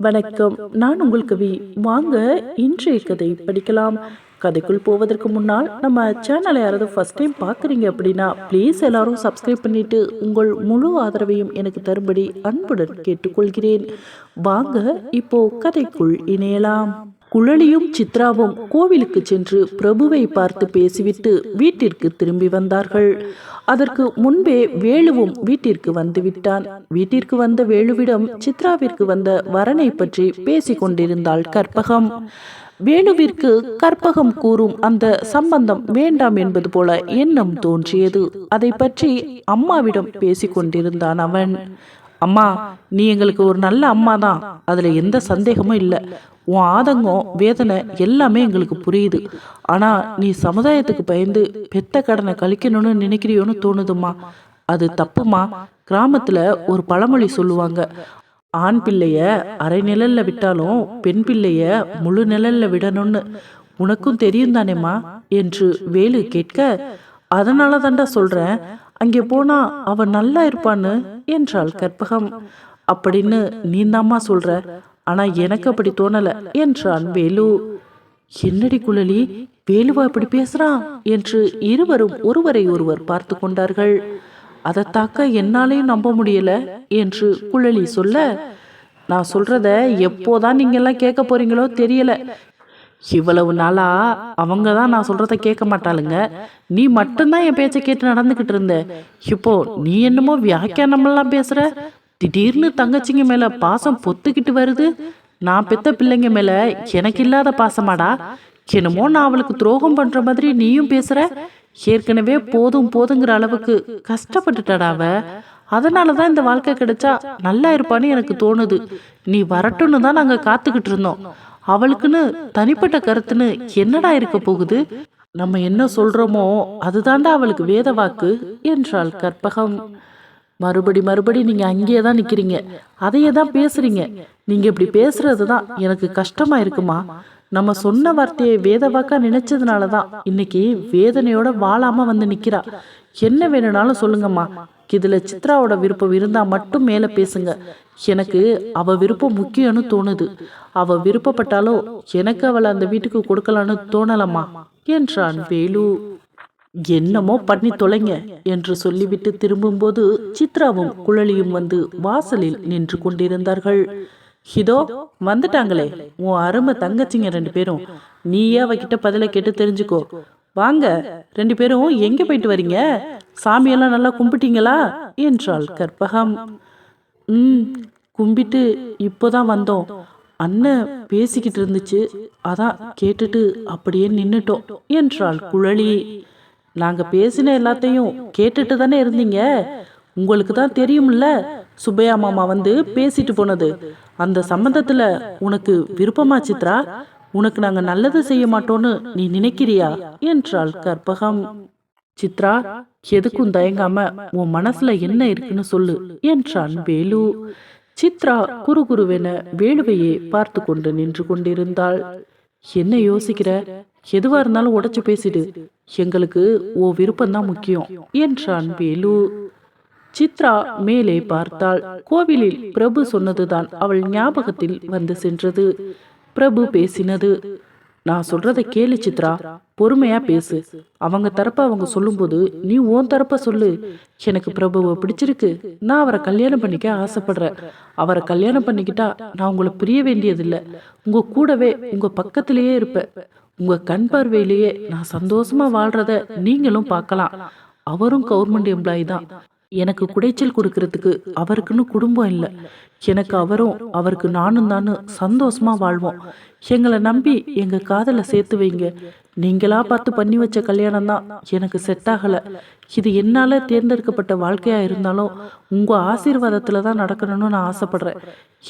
வணக்கம். நான் உங்கள் கவி. வாங்க இன்றைய கதை படிக்கலாம். கதைக்குள் போவதற்கு முன்னால் நம்ம சேனலை யாராவது ஃபர்ஸ்ட் டைம் பார்க்குறீங்க அப்படின்னா ப்ளீஸ் எல்லாரும் சப்ஸ்கிரைப் பண்ணிட்டு உங்கள் முழு ஆதரவையும் எனக்கு தரும்படி அன்புடன் கேட்டுக்கொள்கிறேன். வாங்க இப்போ கதைக்குள் இணையலாம். குழலியும் சித்ராவும் கோவிலுக்கு சென்று பிரபுவை பார்த்து பேசிவிட்டு வீட்டிற்கு திரும்பி வந்தார்கள். அதற்கு முன்பே வேலுவும் வீட்டிற்கு வந்து விட்டான் வீட்டிற்கு வந்த வேலுவிடம் சித்ராவிற்கு வந்த வரனை பற்றி பேசிக் கொண்டிருந்தாள் கற்பகம். வேணுவிற்கு கற்பகம் கூறும் அந்த சம்பந்தம் வேண்டாம் என்பது போல எண்ணம் தோன்றியது. அதை பற்றி அம்மாவிடம் பேசிக் கொண்டிருந்தான் அவன். அம்மா நீ எங்களுக்கு ஒரு நல்ல அம்மா தான் அதுல எந்த சந்தேகமும் இல்லை. உன் ஆதங்கம் வேதனை எல்லாமே எங்களுக்கு புரியுது. ஆனா நீ சமுதாயத்துக்கு பயந்து பெத்த கடனை கழிக்கணும்னு நினைக்கிறியோன்னு தோணுதும்மா. அது தப்புமா கிராமத்துல ஒரு பழமொழி சொல்லுவாங்க. ஆண் பிள்ளைய அரை நிழல்ல விட்டாலும் பெண் பிள்ளைய முழு நிழல்ல விடணும்னு. உனக்கும் தெரியும் தானேம்மா என்று வேலு கேட்க அதனால தாண்டா சொல்றேன். அங்கே போனா அவன் நல்லா இருப்பான்னு என்றாள் கற்பகம். அப்படின்னு நீந்தாம்மா சொல்ற. ஆனா எனக்கு அப்படி தோணல. என்றான் வேலு என்னடி குழலி வேலுவா இப்படி பேசுறான் என்று இருவரும் ஒருவரை ஒருவர் பார்த்து கொண்டார்கள். அதை தாக்க என்னாலையும் நம்ப முடியல என்று குழலி சொல்ல நான் சொல்றத எப்போதான் நீங்க எல்லாம் கேட்க போறீங்களோ தெரியல. இவ்வளவு நாளா அவங்க தான் நான் சொல்றத கேட்க மாட்டாளுங்க. நீ மட்டும்தான் என் பேச்சை கேட்டு நடந்துகிட்டு இருந்த. இப்போ நீ என்னமோ வியாக்கியானமெல்லாம் பேசுற. திடீர்னு தங்கச்சிங்க மேல பாசம் பொத்துக்கிட்டு வருது. நான் பெத்த பிள்ளைங்க மேல எனக்கு இல்லாத பாசமாடா. என்னமோ நான் அவளுக்கு துரோகம் பண்ற மாதிரி நீயும் பேசுற. ஏற்கனவே போதும் போதுங்கிற அளவுக்கு கஷ்டப்பட்டுட்டாடா அவ. அதனால தான் இந்த வாழ்க்கை கிடைச்சா நல்லா இருப்பான்னு எனக்கு தோணுது. நீ வரட்டும்னு தான் நாங்க காத்துக்கிட்டு இருந்தோம். அவளுக்குன்னு தனிப்பட்ட கருத்துன்னு என்னடா இருக்க போகுது? நம்ம என்ன சொல்றோமோ அதுதாண்டா அவளுக்கு வேத வாக்கு என்றாள் கற்பகம். மறுபடி மறுபடி நீங்க அங்கேயே தான் நிக்கிறீங்க. அதையே தான் பேசுறீங்க. நீங்க இப்படி பேசுறது தான் எனக்கு கஷ்டமா இருக்குமா? நம்ம சொன்ன வார்த்தையை வேதவாக்கா நினைச்சதுனால தான் இன்னைக்கு வேதனையோட வாழாம வந்து நிக்கிறா. என்ன வேணும்னாலும் சொல்லுங்கம்மா. இதுல சித்ராவோட விருப்பம் இருந்தா மட்டும் மேல பேசுங்க. எனக்கு அவ விருப்பம் முக்கியம்னு தோணுது. அவ விருப்பப்பட்டாலும் எனக்கு அவளை அந்த வீட்டுக்கு கொடுக்கலான்னு தோணலம்மா என்றான் வேலு. என்னமோ பண்ணி தொலைங்க என்று சொல்லிவிட்டு திரும்பும்போது சித்ராவும் குழலியும் வந்து வாசலில் நின்று கொண்டிருந்தார்கள். இதோ வந்துட்டாங்களே. உன் அருமை தங்கச்சிங்க ரெண்டு பேரும். நீயே அவகிட்ட பதில கேட்டு தெரிஞ்சுக்கோ. வாங்க ரெண்டு பேரும் எங்க போயிட்டு வரீங்க? சாமியெல்லாம் நல்லா கும்பிட்டீங்களா? என்றாள் கற்பகம். ம் கும்பிட்டு இப்போதான் வந்தோம். அண்ணன் பேசிக்கிட்டு இருந்துச்சு. அதான் கேட்டுட்டு அப்படியே நின்னுட்டோம் என்றாள் குழலி. நாங்க பேசின எல்லாத்தையும் கேட்டுட்டு தானே இருந்தீங்க? உங்களுக்கு தான் தெரியும்ல சுப்பையா மாமா வந்து பேசிட்டு போனது. அந்த சம்பந்தத்துல உனக்கு விருப்பமா சித்ரா? உனக்கு நாங்க நல்லது செய்ய மாட்டோன்னு நீ நினைக்கிறியா? என்றாள் கற்பகம். சித்ரா எதுக்கும் தயங்காம உன் மனசுல என்ன இருக்குன்னு சொல்லு என்றான் வேலு. சித்ரா குறுகுருவென வேலுவையே பார்த்து கொண்டு நின்று கொண்டிருந்தாள். என்ன யோசிக்கிற? எதுவா இருந்தாலும் உடைச்சு பேசிடு. எங்களுக்கு ஓ விருப்பம்தான் முக்கியம் என்றான் வேலு. சித்ரா மேலே பார்த்தாள். கோவிலில் பிரபு சொன்னதுதான் அவள் ஞாபகத்தில் வந்து சென்றது. பிரபு பேசினது நான் சொல்றத கேளு சித்ரா. பொறுமையா பேசு. அவங்க தரப்ப அவங்க சொல்லும்போது நீ உன் தரப்ப சொல்லு. எனக்கு பிரபுவை பிடிச்சிருக்கு. நான் அவரை கல்யாணம் பண்ணிக்க ஆசைப்படுறேன். அவரை கல்யாணம் பண்ணிக்கிட்டா நான் உங்களை பிரிய வேண்டியதில்லை. உங்க கூடவே உங்க பக்கத்திலேயே இருப்பேன். உங்க கண் பார்வையிலேயே நான் சந்தோஷமா வாழ்றத நீங்களும் பார்க்கலாம். அவரும் கவர்மெண்ட் எம்ப்ளாயி தான். எனக்கு குடைச்சல் கொடுக்கறதுக்கு அவருக்குன்னு குடும்பம் இல்லை. எனக்கு அவரும் அவருக்கு நானும் தானு சந்தோஷமா வாழ்வோம். எங்களை நம்பி எங்க காதலை சேர்த்து வைங்க. நீங்களா பார்த்து பண்ணி வச்ச கல்யாணம் தான் எனக்கு செட் ஆகல. இது என்னால தேர்ந்தெடுக்கப்பட்ட வாழ்க்கையா இருந்தாலும் உங்க ஆசீர்வாதத்துல தான் நடக்கணும்னு நான் ஆசைப்படுறேன்.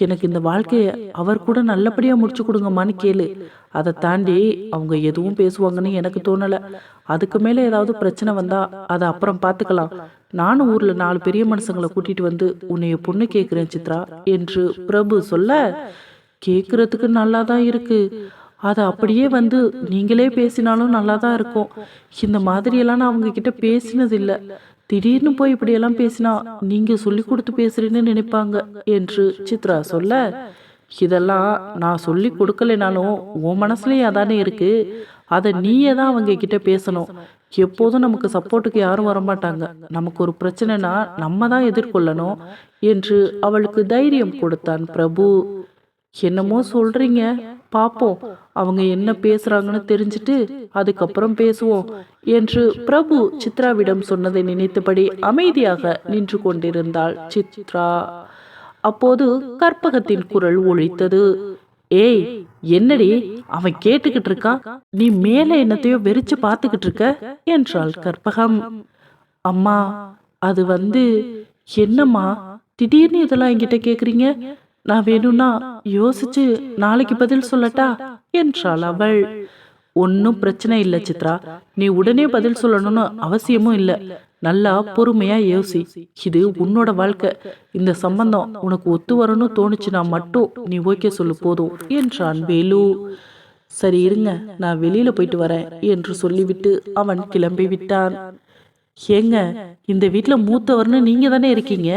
எனக்கு இந்த வாழ்க்கையை அவர் கூட நல்லபடியா முடிச்சு கொடுங்கம்மான்னு கேளு. அதை தாண்டி அவங்க எதுவும் பேசுவாங்கன்னு எனக்கு தோணல. அதுக்கு மேல ஏதாவது பிரச்சனை வந்தா அதை அப்புறம் பார்த்துக்கலாம் நானும் ஊர்ல நாலு பெரிய மனுஷங்களை கூட்டிட்டு வந்து உன்னைய பொண்ணு கேட்குறேன் சித்ரா என்று பிரபு சொல்ல கேட்குறதுக்கு நல்லா தான் இருக்கு. அதை அப்படியே வந்து நீங்களே பேசினாலும் நல்லா தான் இருக்கும். இந்த மாதிரியெல்லாம் நான் அவங்க கிட்ட பேசினது இல்லை திடீர்னு போய் இப்படியெல்லாம் பேசினா நீங்க சொல்லி கொடுத்து பேசுறீன்னு நினைப்பாங்க என்று சித்ரா சொல்ல இதெல்லாம் நான் சொல்லி கொடுக்கலைனாலும் உன் மனசுலயும் அதானே இருக்கு. அதை நீயே தான் அவங்க கிட்ட பேசணும். எப்போதும் நமக்கு சப்போர்ட்டுக்கு யாரும் வரமாட்டாங்க. நமக்கு ஒரு பிரச்சனைனா நம்ம தான் எதிர்கொள்ளணும் என்று அவளுக்கு தைரியம் கொடுத்தான் பிரபு. என்னமோ சொல்றீங்க? பாப்போம். அவங்க என்ன பேசுறாங்கன்னு தெரிஞ்சுட்டு அதுக்கப்புறம் பேசுவோம் என்று பிரபு சித்ராவிடம் சொன்னதை நினைத்தபடி அமைதியாக நின்று கொண்டிருந்தாள் சித்ரா. அப்போது கற்பகத்தின் குரல் ஒழித்தது. ஏய் என்னடி? அவன் கேட்டுக்கிட்டு இருக்கான். நீ மேல என்னத்தையோ வெறிச்சு பார்த்துக்கிட்டு இருக்க என்றாள் கற்பகம். அம்மா அது வந்து என்னம்மா? திடீர்னு இதெல்லாம் என்கிட்ட கேக்குறீங்க? நான் வேணும்னா யோசிச்சு நாளைக்கு பதில் சொல்லட்டா? என்றாள் அவள். ஒன்றும் பிரச்சனை இல்லை சித்ரா. நீ உடனே பதில் சொல்லணும்னு அவசியமும் இல்லை. நல்லா பொறுமையா யோசி. இது உன்னோட வாழ்க்கை. இந்த சம்பந்தம் உனக்கு ஒத்து வரணும்னு தோணுச்சுன்னா மட்டும் நீ ஓகே சொல்லு போதும் என்றான் வேலு. சரி இருங்க நான் வெளியில போயிட்டு வரேன் என்று சொல்லிவிட்டு அவன் கிளம்பி விட்டான் ஏங்க இந்த வீட்டுல மூத்தவர்னு நீங்க தானே இருக்கீங்க?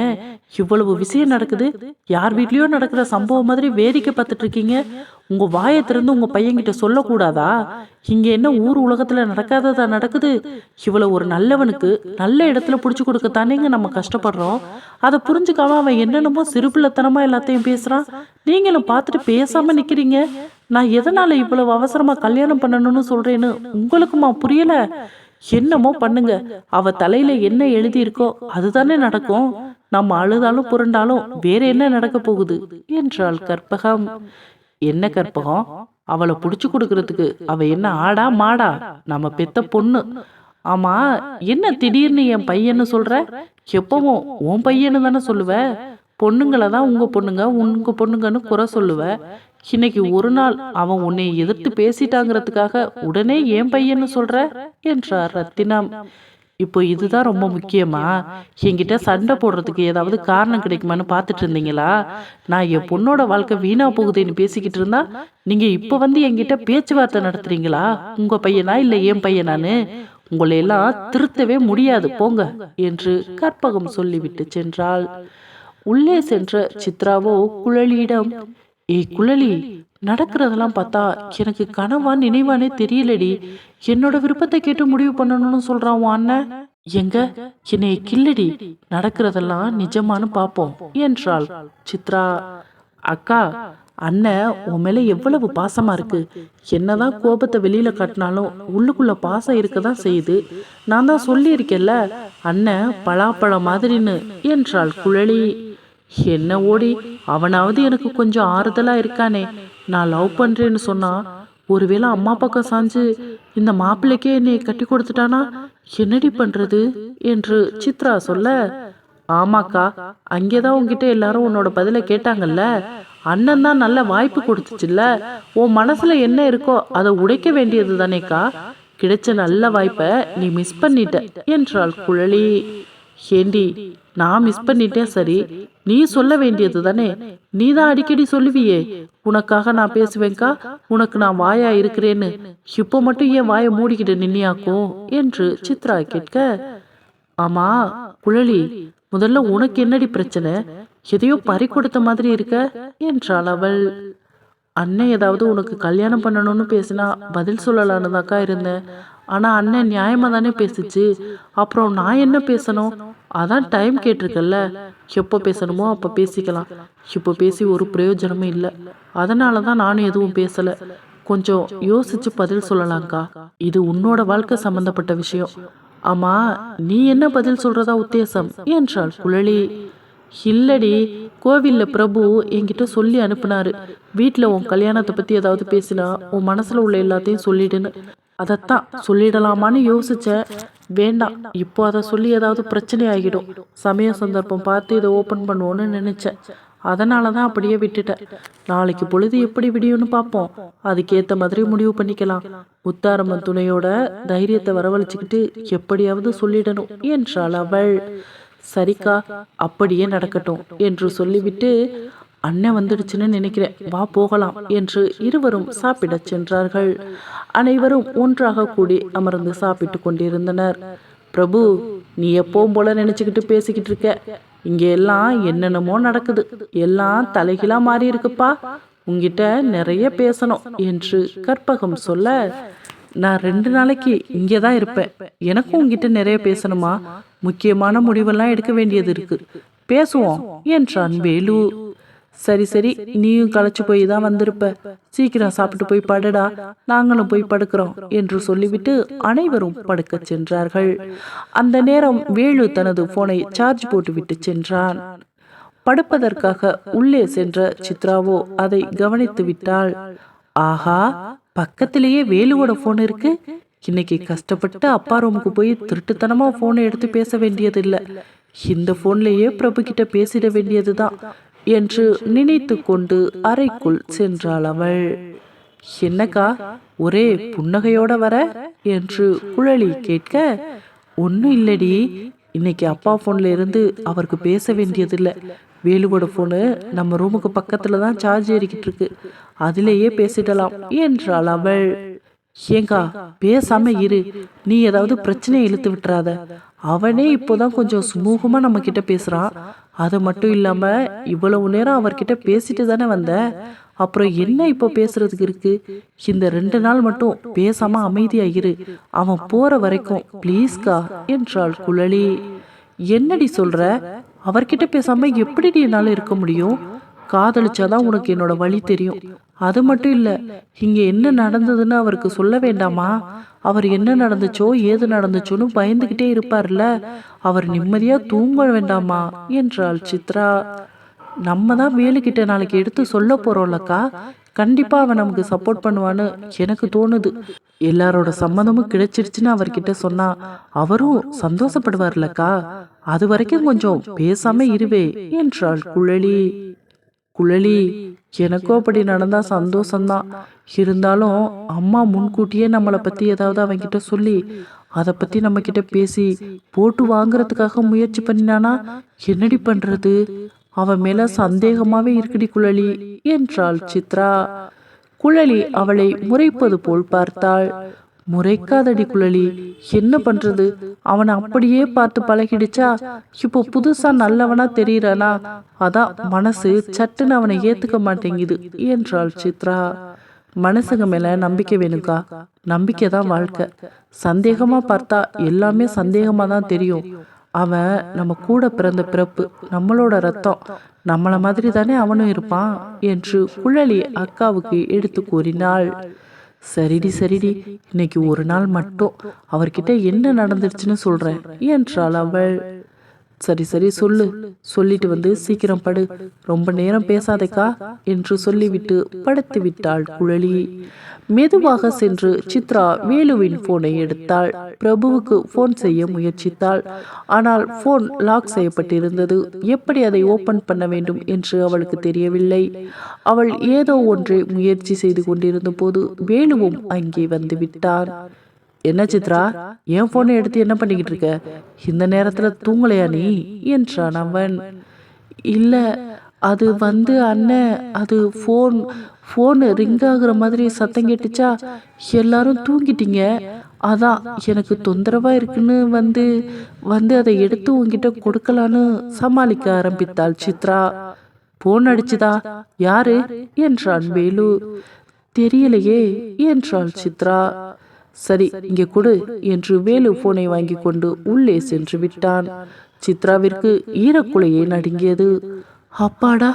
இவ்வளவு விஷயம் நடக்குது. யார் வீட்லயோ நடக்கிற சம்பவம் மாதிரி வேடிக்கை பார்த்துட்டு இருக்கீங்க உங்க வாயை திறந்து உங்க பையன்கிட்ட சொல்லக்கூடாதா? இங்க என்ன ஊர் உலகத்துல நடக்காததா நடக்குது? இவ்வளவு ஒரு நல்லவனுக்கு நல்ல இடத்துல புடிச்சு கொடுக்கத்தானேங்க நம்ம கஷ்டப்படுறோம். அதை புரிஞ்சுக்காம அவன் என்னென்னமோ சிறுபிள்ளைத்தனமா எல்லாத்தையும் பேசுறான். நீங்களும் பார்த்துட்டு பேசாம நிக்கிறீங்க. நான் எதனால இவ்வளவு அவசரமா கல்யாணம் பண்ணணும்னு சொல்றேன்னு உங்களுக்குமா புரியல? என்னமோ பண்ணுங்க. அவ தலையில என்ன எழுதியிருக்கோ அதுதானே நடக்கும். நம்ம அழுதாலும் புரண்டாலும் வேற என்ன நடக்க போகுது? என்றாள் கற்பகம். என்ன கற்பகம்? அவளை புடிச்சு கொடுக்கறதுக்கு அவ என்ன ஆடா மாடா? நம்ம பெத்த பொண்ணு. ஆமா என்ன திடீர்னு என் பையன்னு சொல்ற? எப்பவும் உன் பையன்னு தானே சொல்லுவ? பொண்ணுங்களை தான் உங்கள் பொண்ணுங்க உங்க பொண்ணுங்கன்னு குறை சொல்லுவ. இன்னைக்கு ஒரு நாள் அவன் உன்னை எதிர்த்து பேசிட்டாங்கிறதுக்காக உடனே ஏன் பையன்னு சொல்ற? என்றார் ரத்தினம். இப்போ இதுதான் ரொம்ப முக்கியமா? என்கிட்ட சண்டை போடுறதுக்கு ஏதாவது காரணம் கிடைக்குமான்னு பார்த்துட்டு இருந்தீங்களா? நான் என் பொண்ணோட வாழ்க்கை வீணா போகுதுன்னு பேசிக்கிட்டு இருந்தா நீங்க இப்போ வந்து என்கிட்ட பேச்சுவார்த்தை நடத்துறீங்களா? உங்க பையனா இல்லை என் பையனான்னு? உங்களை எல்லாம் திருத்தவே முடியாது. போங்க என்று கற்பகம் சொல்லிவிட்டு சென்றாள். உள்ளே சென்ற சித்ராவோ குழலியிடம் ஏய் குழலி நடக்கிறதெல்லாம் பார்த்தா எனக்கு கனவா நினைவானே தெரியலடி. என்னோட விருப்பத்தை கேட்டு முடிவு பண்ணணும்னு சொல்றான் உன் அண்ணன். எங்க? என்னை கில்லடி நடக்கிறதெல்லாம் நிஜமானு பாப்போம் என்றாள் சித்ரா. அக்கா அண்ணன் உன் மேல எவ்வளவு பாசமா இருக்கு. என்னதான் கோபத்தை வெளியில காட்டினாலும் உள்ளுக்குள்ள பாசம் இருக்கதான் செய்யுது. நான் தான் சொல்லியிருக்கேன்ல அண்ணன் பலாப்பழம் மாதிரின்னு என்றாள் குழலி. என்ன ஓடி? அவனாவது எனக்கு கொஞ்சம் ஆறுதலாக இருக்கானே. நான் லவ் பண்ணுறேன்னு சொன்னால் ஒருவேளை அம்மா பக்கம் சாஞ்சு இந்த மாப்பிள்ளைக்கே என்னை கட்டி கொடுத்துட்டானா? என்னடி பண்ணுறது என்று சித்ரா சொல்ல ஆமாக்கா அங்கே தான் உங்ககிட்ட எல்லாரும் உன்னோட பதிலை கேட்டாங்கல்ல? அண்ணன் தான் நல்ல வாய்ப்பு கொடுத்துச்சுல்ல? உன் மனசில் என்ன இருக்கோ அதை உடைக்க வேண்டியது தானேக்கா கிடைச்ச நல்ல வாய்ப்பை நீ மிஸ் பண்ணிட்ட என்றாள் குழலி. ஏண்டி நான் மிஸ் பண்ணிட்டேன் சரி. நீ சொல்ல வேண்டியது தானே. நீ தான் அடிக்கடி சொல்லுவியே. உனக்காக நான் பேசுவேன்க்கா? உனக்கு நான் வாயா இருக்கிறேன்னு. இப்போ மட்டும் ஏன் வாயை மூடிக்கிட்டு நின்னியாக்கும் என்று சித்ரா கேட்க ஆமா குழலி முதல்ல உனக்கு என்னடி பிரச்சனை? எதையோ பறி கொடுத்த மாதிரி இருக்க? என்றாள் அவள். அண்ணன் ஏதாவது உனக்கு கல்யாணம் பண்ணணும்னு பேசினா பதில் சொல்லலான்னு தாக்கா இருந்தேன். ஆனால் அண்ணன் நியாயமாக தானே பேசுச்சு? அப்புறம் நான் என்ன பேசணும்? அதான் டைம் கேட்டிருக்கல்ல. எப்போ பேசணுமோ அப்போ பேசிக்கலாம். இப்போ பேசி ஒரு பிரயோஜனமும் இல்லை. அதனால தான் நானும் எதுவும் பேசலை. கொஞ்சம் யோசிச்சு பதில் சொல்லலாங்க்கா இது உன்னோட வாழ்க்கை சம்பந்தப்பட்ட விஷயம். ஆமா நீ என்ன பதில் சொல்றதா உத்தேசம்? என்றாள் குழலி. இல்லடி கோவிலில் பிரபு என்கிட்ட சொல்லி அனுப்புனாரு. வீட்டில் உன் கல்யாணத்தை பற்றி ஏதாவது பேசினா உன் மனசில் உள்ள எல்லாத்தையும் சொல்லிடுன்னு. அதைத்தான் சொல்லிடலாமான்னு யோசித்தேன் வேண்டாம் இப்போ அதை சொல்லி ஏதாவது பிரச்சனை ஆகிடும் சமய சந்தர்ப்பம் பார்த்து இதை ஓப்பன் பண்ணுவோன்னு நினைச்சேன் அதனால தான் அப்படியே விட்டுட்டேன் நாளைக்கு பொழுது எப்படி விடியும்னு பார்ப்போம். அதுக்கேற்ற மாதிரி முடிவு பண்ணிக்கலாம். முத்தாரம்மன் துணையோட தைரியத்தை வரவழைச்சிக்கிட்டு எப்படியாவது சொல்லிடணும். என்றாள் அவள். சரிக்கா அப்படியே நடக்கட்டும் என்று சொல்லிவிட்டு அண்ணன் வந்துடுச்சுன்னு நினைக்கிறேன். வா போகலாம் என்று இருவரும் சாப்பிடச் சென்றார்கள். அனைவரும் ஒன்றாக கூடி அமர்ந்து சாப்பிட்டு கொண்டிருந்தனர். பிரபு நீ எப்பவும் போல நினைச்சுக்கிட்டு பேசிக்கிட்டு இருக்க. இங்கே எல்லாம் என்னென்னமோ நடக்குது. எல்லாம் தலைகிலா மாறி இருக்குப்பா. உங்ககிட்ட நிறைய பேசணும் என்று கற்பகம் சொல்ல நான் ரெண்டு நாளைக்கு இங்கே தான் இருப்பேன். எனக்கும் உங்ககிட்ட நிறைய பேசணுமா? முக்கியமான முடிவெல்லாம் எடுக்க வேண்டியது இருக்கு. பேசுவோம் என்றான் வேலு. சரி சரி நீயும் களைச்சு போய் தான் வந்திருப்ப. சீக்கிரம் சாப்பிட்டு போய் படுடா. நாங்களும் போய் படுக்கிறோம் என்று சொல்லிவிட்டு அனைவரும் படுக்கச் சென்றார்கள். அந்த நேரம் வேலு தனது போனை சார்ஜ் போட்டுவிட்டு சென்றான். படுப்பதற்காக உள்ளே சென்ற சித்ராவோ அதை கவனித்து விட்டாள். ஆஹா பக்கத்திலேயே வேலுவோட போன் இருக்கு. இன்னைக்கு கஷ்டப்பட்டு அப்பா ரூமுக்கு போய் திருட்டுத்தனமா போனை எடுத்து பேச வேண்டியதில்லை. இந்த போன்லயே பிரபு கிட்ட பேசிட வேண்டியதுதான். என்று நினைத்து கொண்டு அறைக்குள் சென்றாள் அவள். என்னக்கா ஒரே புன்னகையோட வர? என்று குழலி கேட்க ஒன்றும் இல்லடி. இன்னைக்கு அப்பா ஃபோன்ல இருந்து அவருக்கு பேச வேண்டியதில்லை. வேலுவோட ஃபோனு நம்ம ரூமுக்கு பக்கத்துல தான் சார்ஜ் ஏறிக்கிட்டு இருக்கு. அதிலேயே பேசிடலாம் என்றாள் அவள். ஏங்கா பேசாம இரு. நீ ஏதாவது பிரச்சனையை இழுத்து விட்டுறாத. அவனே இப்போதான் கொஞ்சம் சுமூகமா நம்ம கிட்ட பேசுறான். அது மட்டும் இல்லாம இவ்வளவு நேரம் அவர்கிட்ட பேசிட்டு தானே வந்த. அப்புறம் என்ன இப்போ பேசுறதுக்கு இருக்கு? இந்த ரெண்டு நாள் மட்டும் பேசாம அமைதியா இரு. அவன் போற வரைக்கும் ப்ளீஸ்கா என்றாள் குழலி. என்னடி சொல்ற? அவர்கிட்ட பேசாம எப்படிடி என்னால இருக்க முடியும்? காதலிச்சாதான் உனக்கு என்னோட வழி தெரியும். அது மட்டும் இல்ல இங்க என்ன நடந்ததுன்னு அவருக்கு சொல்ல வேண்டாமா? அவர் என்ன நடந்துச்சோ ஏது நடந்துச்சோன்னு பயந்துகிட்டே இருப்பார்ல. அவர் நிம்மதியா தூங்க வேண்டாமா? என்றாள் சித்ரா. நம்ம தான் வேலுக்கிட்ட நாளைக்கு எடுத்து சொல்ல போறோம்லக்கா. கண்டிப்பா அவன் நமக்கு சப்போர்ட் பண்ணுவான்னு எனக்கு தோணுது. எல்லாரோட சம்மந்தமும் கிடைச்சிருச்சுன்னு அவர்கிட்ட சொன்னா அவரும் சந்தோஷப்படுவார்லக்கா. அது வரைக்கும் கொஞ்சம் பேசாம இருவே என்றாள் குழலி. குழலி எனக்கும் அப்படி நடந்தா சந்தோஷம்தான். இருந்தாலும் அம்மா முன்கூட்டியே நம்மளை பத்தி ஏதாவது அவன்கிட்ட சொல்லி அதை பத்தி நம்ம கிட்ட பேசி போட்டு வாங்குறதுக்காக முயற்சி பண்ணினானா என்னடி பண்றது? அவன் மேல சந்தேகமாவே இருக்குடி குழலி என்றாள் சித்ரா. குழலி அவளை முறைப்பது போல் பார்த்தாள். முறைக்காதடி குழலி என்ன பண்றது? அவனை அப்படியே பார்த்து பழகிடுச்சா? இப்போ புதுசா நல்லவனா தெரியறானா? அதான் மனசு சட்டுன்னு அவனை ஏத்துக்க மாட்டேங்குது என்றாள் சித்ரா. மனசுங்க மேல நம்பிக்கை வேணுக்கா நம்பிக்கை தான் வாழ்க்கை. சந்தேகமா பார்த்தா எல்லாமே சந்தேகமா தான் தெரியும். அவன் நம்ம கூட பிறந்த பிறப்பு நம்மளோட ரத்தம் நம்மள மாதிரி தானே அவனும் இருப்பான் என்று குழலி அக்காவுக்கு எடுத்து கூறினாள். சரிடி சரிடி. இன்னைக்கு ஒரு நாள் மட்டும். அவர்கிட்ட என்ன நடந்துருச்சுன்னு சொல்றேன். என்றாள் அவள் சரி சரி சொல்லு. சொல்லிட்டு வந்து சீக்கிரம் படு. ரொம்ப நேரம் பேசாதேக்கா என்று சொல்லிவிட்டு படுத்து விட்டாள் குழலி. மெதுவாக சென்று சித்ரா வேலுவின் போனை எடுத்தாள். பிரபுவுக்கு போன் செய்ய முயற்சித்தாள். ஆனால் போன் லாக் செய்யப்பட்டிருந்தது. எப்படி அதை ஓபன் பண்ண வேண்டும் என்று அவளுக்கு தெரியவில்லை. அவள் ஏதோ ஒன்றை முயற்சி செய்து கொண்டிருந்த போது வேலுவும் அங்கே வந்து விட்டான் என்ன சித்ரா? என் போனை எடுத்து என்ன பண்ணிக்கிட்டு இருக்க? இந்த நேரத்துல தூங்கலையா நீ? என்றான் அவன். இல்ல அது வந்து அண்ணன் அது ஃபோன் ஃபோன் ரிங் ஆகுற மாதிரி சத்தம் கேட்டுச்சா? எல்லாரும் தூங்கிட்டீங்க. அதான் எனக்கு தொந்தரவா இருக்குன்னு வந்து வந்து அதை எடுத்து உங்ககிட்ட கொடுக்கலான்னு சமாளிக்க ஆரம்பித்தாள் சித்ரா. போன் அடிச்சுதா? யாரு? என்றான் வேலு. தெரியலையே என்றாள் சித்ரா. சரி இங்கே கொடு என்று வேலு போனை வாங்கி கொண்டு உள்ளே சென்று விட்டான். சித்ராவிற்கு ஈரக்குலையை நடுங்கியது. அப்பாடா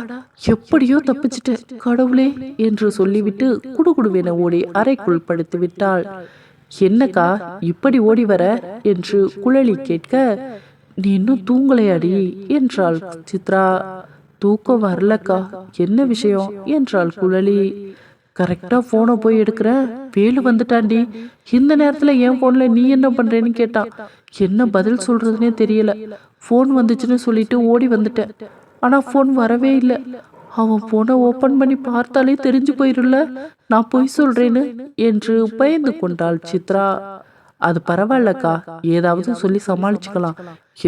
எப்படியோ தப்பிச்சிட்டேன் கடவுளே என்று சொல்லிவிட்டு குடுகுடுவென ஓடி அறைக்குள் படுத்து விட்டாள் என்னக்கா இப்படி ஓடி வர? என்று குழலி கேட்க நீ இன்னும் தூங்கலையாடி என்றாள் சித்ரா. தூக்கம் வரலக்கா என்ன விஷயம்? என்றாள் குழலி. கரெக்டாக ஃபோனை போய் எடுக்கிறேன் வேலு வந்துட்டாண்டி. இந்த நேரத்தில் என் ஃபோனில் நீ என்ன பண்ணுறேன்னு கேட்டான் என்ன பதில் சொல்கிறதுனே தெரியல. ஃபோன் வந்துச்சுன்னு சொல்லிட்டு ஓடி வந்துட்டேன். ஆனால் ஃபோன் வரவே இல்லை. அவன் ஃபோனை ஓப்பன் பண்ணி பார்த்தாலே தெரிஞ்சு போயிருல நான் பொய் சொல்கிறேன்னு என்று பயந்து கொண்டாள் சித்ரா. அது பரவாயில்லக்கா. ஏதாவது சொல்லி சமாளிச்சுக்கலாம்.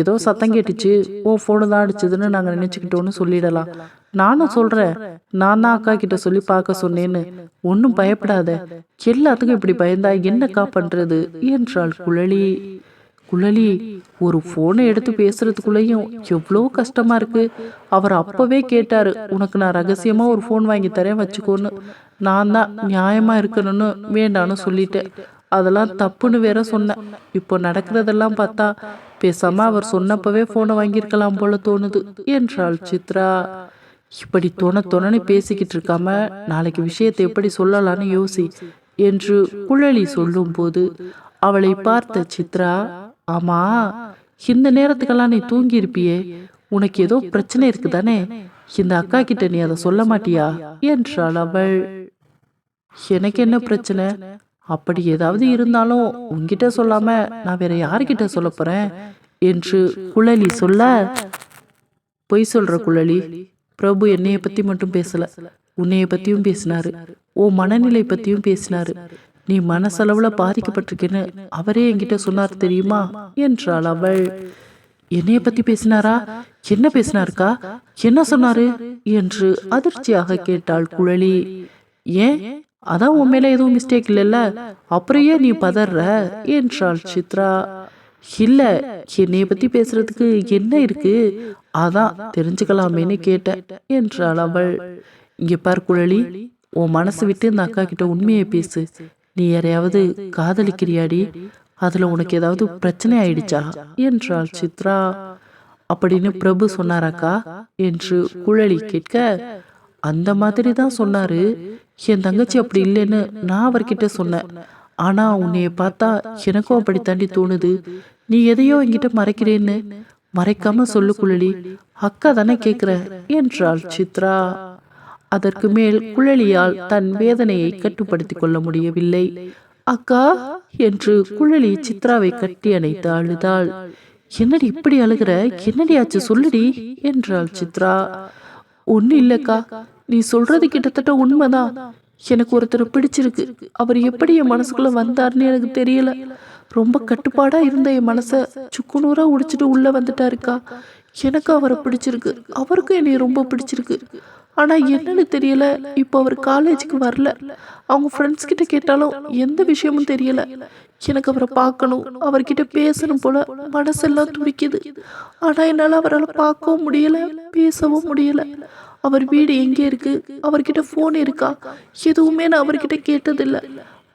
ஏதோ சத்தம் கேட்டுச்சு ஓ ஃபோனு தான் அடிச்சதுன்னு நாங்கள் நினச்சிக்கிட்டோன்னு சொல்லிடலாம். நானும் சொல்கிறேன் நான் தான் அக்கா கிட்ட சொல்லி பார்க்க சொன்னேன்னு. ஒன்றும் பயப்படாத. எல்லாத்துக்கும் இப்படி பயந்தா என்னக்கா பண்ணுறது என்றாள் குழலி. குழலி ஒரு ஃபோனை எடுத்து பேசுறதுக்குள்ளேயும் எவ்வளோ கஷ்டமா இருக்கு. அவர் அப்பவே கேட்டாரு உனக்கு நான் ரகசியமா ஒரு ஃபோன் வாங்கி தரேன் வச்சுக்கோன்னு. நான் தான் நியாயமா இருக்கணும்னு வேண்டான்னு சொல்லிட்டேன். அதெல்லாம் தப்புன்னு வேற சொன்னேன் இப்போ நடக்கிறதெல்லாம் பார்த்தா பேசாம அவர் சொன்னப்பவே ஃபோனை வாங்கியிருக்கலாம் போல தோணுது என்றாள் சித்ரா. இப்படி தோண தோணனு பேசிக்கிட்டு இருக்காம நாளைக்கு விஷயத்தை எப்படி சொல்லலான்னு யோசி என்று குழலி சொல்லும்போது அவளை பார்த்த சித்ரா ஆமா இந்த நேரத்துக்கெல்லாம் நீ தூங்கி இருப்பியே உனக்கு ஏதோ பிரச்சனை இருக்குதானே? இந்த அக்கா கிட்ட நீ அதை சொல்ல மாட்டியா? என்றாள் அவள். எனக்கு என்ன பிரச்சனை? அப்படி ஏதாவது இருந்தாலும் உங்ககிட்ட சொல்லாம நான் வேற யாருக்கிட்ட சொல்ல போறேன்? என்று குழலி சொல்ல பொய் சொல்ற குழலி பிரபு என்னைய பத்தி மட்டும் பேசல. உன்னைய பத்தியும் பேசினாரு. ஓ மனநிலை பத்தியும் பேசினாரு. நீ மனசளவுல பாதிக்கப்பட்டிருக்கேன்னு அவரே என்கிட்ட சொன்னார் தெரியுமா? என்றாள் அவள். என்னைய பத்தி பேசினாரா? என்ன பேசினாருக்கா? என்ன சொன்னாரு? என்று அதிர்ச்சியாக கேட்டாள் குழலி. ஏன்? அதான் உன் மேலே எதுவும் மிஸ்டேக் இல்லைல்ல? அப்புறம் ஏன் நீ பதற என்றாள் சித்ரா. இல்ல என்னைய பத்தி பேசுறதுக்கு என்ன இருக்கு? அதான் தெரிஞ்சுக்கலாமேன்னு கேட்டேன் என்றாள் அவள். இங்க பார் குழலி உன் மனசு விட்டு இந்த அக்கா கிட்ட உண்மையை பேசு. நீ யாரையாவது காதலிக்கிறியாடி? அதுல உனக்கு ஏதாவது பிரச்சனை ஆயிடுச்சா? என்றாள் சித்ரா. அப்படின்னு பிரபு சொன்னாராக்கா என்று குழலி கேட்க அந்த மாதிரி தான் சொன்னாரு. என் தங்கச்சி அப்படி இல்லைன்னு நான் அவர்கிட்ட சொன்னேன். ஆனா உன்னைய பார்த்தா எனக்கும் அப்படி தாண்டி தோணுது. நீ எதையோ என்கிட்ட மறைக்கிறேன்னு. மறைக்காம சொல்லு குழலி. அக்கா தானே கேக்குற? என்றாள் சித்ரா. அதற்கு மேல் குழலியால் தன் வேதனையை கட்டுப்படுத்திக் கொள்ள முடியவில்லை. அக்கா? என்று குழலி சித்ராவை கட்டி அணைத்து அழுதாள். என்னடி இப்படி அழுகிற? என்னடி ஆச்சு? சொல்லுடி என்றாள் சித்ரா. ஒண்ணு இல்லக்கா. நீ சொல்றது கிட்டத்தட்ட உண்மைதான். எனக்கு ஒருத்தர் பிடிச்சிருக்கு. அவர் எப்படி என் மனசுக்குள்ள வந்தார்னு எனக்கு தெரியல. ரொம்ப கட்டுப்பாடா இருந்த என் மனச சுக்குநூறா உடிச்சிட்டு உள்ள வந்துட்டாருக்கா. எனக்கு அவரை பிடிச்சிருக்கு. அவருக்கும் என்னை ரொம்ப பிடிச்சிருக்கு. ஆனா என்னன்னு தெரியல. இப்போ அவர் காலேஜுக்கு வரல. அவங்க ஃப்ரெண்ட்ஸ் கிட்ட கேட்டாலும் எந்த விஷயமும் தெரியல. எனக்கு அவரை பார்க்கணும். அவர்கிட்ட பேசணும் போல மனசெல்லாம் துடிக்குது. ஆனா என்னால அவரால் பார்க்கவும் முடியல பேசவும் முடியல. அவர் வீடு எங்கே இருக்கு? அவர்கிட்ட ஃபோன் இருக்கா? எதுவுமே நான் அவர்கிட்ட கேட்டதில்லை.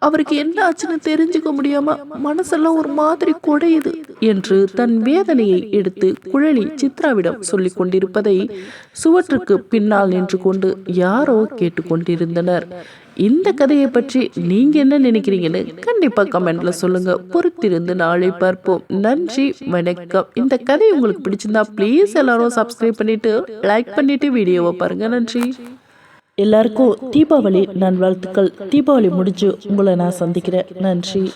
அவருக்கு என்ன ஆச்சுன்னு தெரிஞ்சுக்க முடியாம மனசெல்லாம் ஒரு மாதிரி குடையுது என்று தன் வேதனையை எடுத்து குழலி சித்ராவிடம் சொல்லிக் கொண்டிருப்பதை சுவற்றுக்கு பின்னால் நின்று கொண்டு யாரோ கேட்டுக்கொண்டிருந்தனர். இந்த கதையை பற்றி நீங்க என்ன நினைக்கிறீங்கன்னு கண்டிப்பா கமெண்ட்ல சொல்லுங்க. பொறுத்திருந்து நாளை பார்ப்போம். நன்றி வணக்கம். இந்த கதை உங்களுக்கு பிடிச்சிருந்தா ப்ளீஸ் எல்லாரும் சப்ஸ்கிரைப் பண்ணிட்டு லைக் பண்ணிட்டு வீடியோவை பாருங்க. நன்றி. எல்லாருக்கும் தீபாவளி நான் வாழ்த்துக்கள் தீபாவளி முடிஞ்சு உங்களை நான் சந்திக்கிறேன். நன்றி.